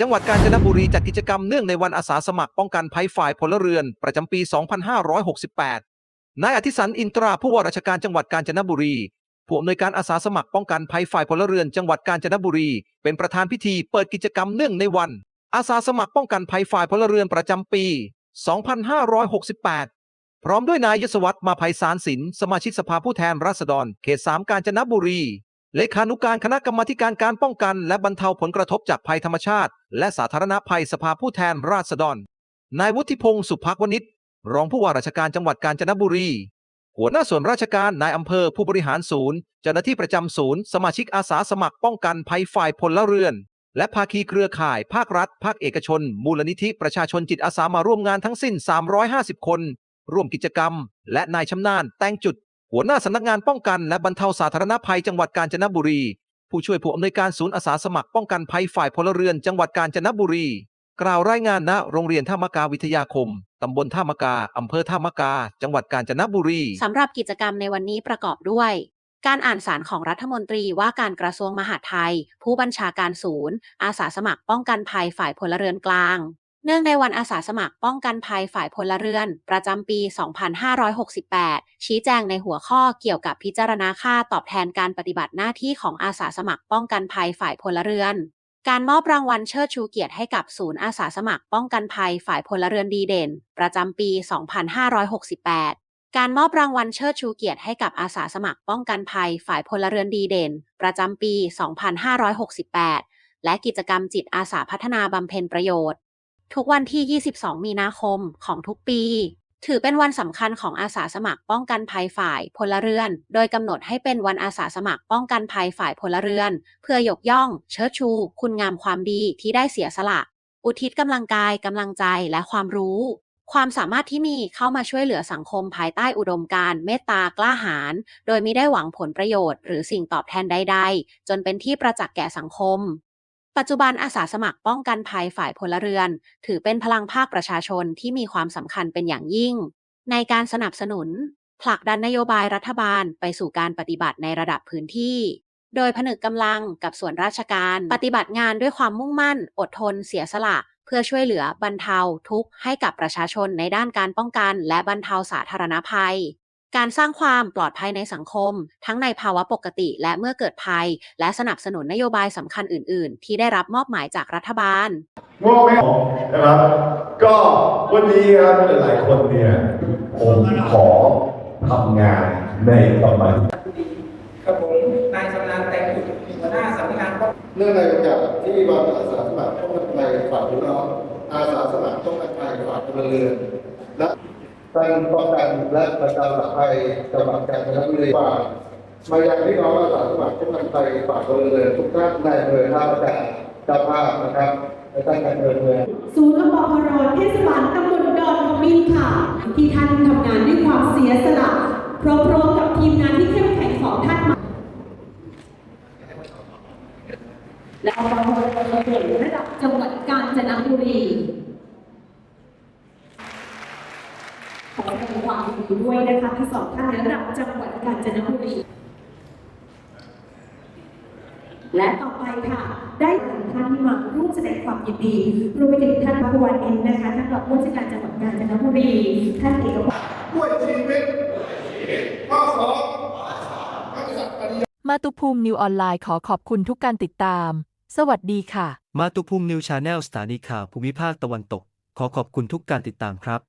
จังหวัดกาญจนบุรีจัดกิจกรรมเนื่องในวันอาสาสมัครป้องกันภัยฝ่ายพลเรือน ประจำปี 2568 นายอธิสันอินตราผู้ว่าราชการจังหวัดกาญจนบุรี ผู้อำนวยการอาสาสมัครป้องกันภัยฝ่ายพลเรือน จังหวัดกาญจนบุรี เป็นประธานพิธีเปิดกิจกรรมเนื่องในวัน อาสาสมัครป้องกันภัยฝ่ายพลเรือนประจำปี 2568 พร้อมด้วยนายยศวัตรมาภัยสารสินสมาชิกสภาผู้แทนราษฎร เขต 3 กาญจนบุรี เลขานุการคณะกรรมาธิการการป้องกัน และบรรเทาผลกระทบจากภัยธรรมชาติ และสาธารณภัยสภาผู้แทนราษฎร นายวุฒิพงศ์สุภักวณิชรองผู้ว่าราชการจังหวัดกาญจนบุรี หัวหน้าส่วนราชการนายอำเภอผู้บริหารศูนย์ เจ้าหน้าที่ประจำศูนย์ สมาชิกอาสาสมัครป้องกันภัยฝ่ายพลเรือน และภาคีเครือข่าย ภาครัฐ ภาคเอกชน มูลนิธิประชาชนจิตอาสามาร่วมงานทั้งสิ้น 350 คน ร่วมกิจกรรม และนายชำนาญแต่งจุด หัวหน้าสำนักงานป้องกันและบรรเทาสาธารณภัยจังหวัดกาญจนบุรี ผู้ช่วยผู้อำนวยการศูนย์อาสาสมัครป้องกันภัยฝ่ายพลเรือนจังหวัดกาญจนบุรี กล่าวรายงานณโรงเรียนท่ามกาวิทยาคม ตำบลท่ามกา อำเภอท่ามกา จังหวัดกาญจนบุรี สำหรับกิจกรรมในวันนี้ประกอบด้วย การอ่านสารของรัฐมนตรีว่าการกระทรวงมหาดไทย ผู้บัญชาการศูนย์ อาสาสมัครป้องกันภัยฝ่ายพลเรือนกลาง เนื่องในวันอาสาสมัครป้องกันภัยฝ่ายพลเรือน ประจำปี 2568 ชี้แจงในหัวข้อเกี่ยวกับพิจารณาค่าตอบแทนการปฏิบัติหน้าที่ของอาสาสมัครป้องกันภัยฝ่ายพลเรือน การมอบรางวัลเชิดชูเกียรติให้กับศูนย์อาสาสมัครป้องกันภัยฝ่ายพลเรือนดีเด่น ประจำปี 2568การมอบรางวัลเชิดชูเกียรติให้กับอาสาสมัครป้องกันภัยฝ่ายพลเรือนดีเด่น ประจำปี 2568 และกิจกรรมจิตอาสาพัฒนาบำเพ็ญประโยชน์ ทุกวันที่ 22 มีนาคมของทุกปี ถือเป็นวันสำคัญของอาสาสมัครป้องกันภัยฝ่ายพลเรือน โดยกำหนดให้เป็นวันอาสาสมัครป้องกันภัยฝ่ายพลเรือน เพื่อยกย่อง เชิดชู คุณงามความดีที่ได้เสียสละ อุทิศกำลังกายกำลังใจและความรู้ ความสามารถที่มีเข้ามาช่วยเหลือสังคมภายใต้อุดมการเมตตากล้าหาญโดยไม่ได้หวังผลประโยชน์ หรือสิ่งตอบแทนใด ๆ จนเป็นที่ประจักษ์แก่สังคม ปัจจุบันอาสาสมัครป้องกันภัยฝ่ายพลเรือน ถือเป็นพลังภาคประชาชนที่มีความสำคัญเป็นอย่างยิ่ง ในการสนับสนุน ผลักดันนโยบายรัฐบาลไปสู่การปฏิบัติในระดับพื้นที่ โดยผนึกกำลังกับส่วนราชการ ปฏิบัติงานด้วยความมุ่งมั่น อดทน เสียสละ เพื่อช่วยเหลือบรรเทาทุกข์ให้กับประชาชนในด้านการป้องกัน และบรรเทาสาธารณภัย การสร้างความปลอดภัยในสังคม ทั้งในภาวะปกติและเมื่อเกิดภัย และสนับสนุนนโยบายสำคัญอื่น ๆ ที่ได้รับมอบหมายจากรัฐบาลโง่ไม่ออนะครับ ก็วันนี้ครับหลายคนเนี่ยผมขอทำงานในตำแหน่งกับผมนายชำนาญแต่งหัวหน้าสำนักงานเนื่องในโอกาสที่วันอาสาสมัครป้องกันภัยฝ่ายพี่น้องอาสาสมัครป้องกันภัยฝ่ายพลเรือนและ การป้องกันและบรรเทาสาธารณภัยจังหวัดกาญจนบุรีว่ามายังพี่น้องอาสาสมัครป้องกันภัยฝ่ายพลเรือนทุกท่านในอำเภอท่าพระจันทร์เจ้าภาพนะครับในตั้งแต่เดินเมือศูนย์อปพรเทศบาลตำบลดอนขมิ้นค่ะ ที่ท่านทำงานด้วยความเสียสละพร้อมๆกับทีมงานที่เข้มแข็งของท่านมาและอปพรระดับจังหวัดกาญจนบุรี ขอแสดง ความยินดีด้วยนะคะทั้งสองท่านในระดับจังหวัดกาญจนบุรีและต่อไปค่ะ ได้ท่านที่มาร่วมแสดงความยินดีรวมไปถึงท่านพระวันเองนะคะท่านรองผู้ว่าราชการจังหวัดกาญจนบุรีท่านเอกวัตรด้วยชีวิตข้อสองนักศึกษาปริญญามาตุภูมินิวออนไลน์ขอขอบคุณทุกการติดตาม สวัสดีค่ะ มาตุภูมินิวชาแนลสถานีข่าวภูมิภาคตะวันตก ขอขอบคุณทุกการติดตามครับ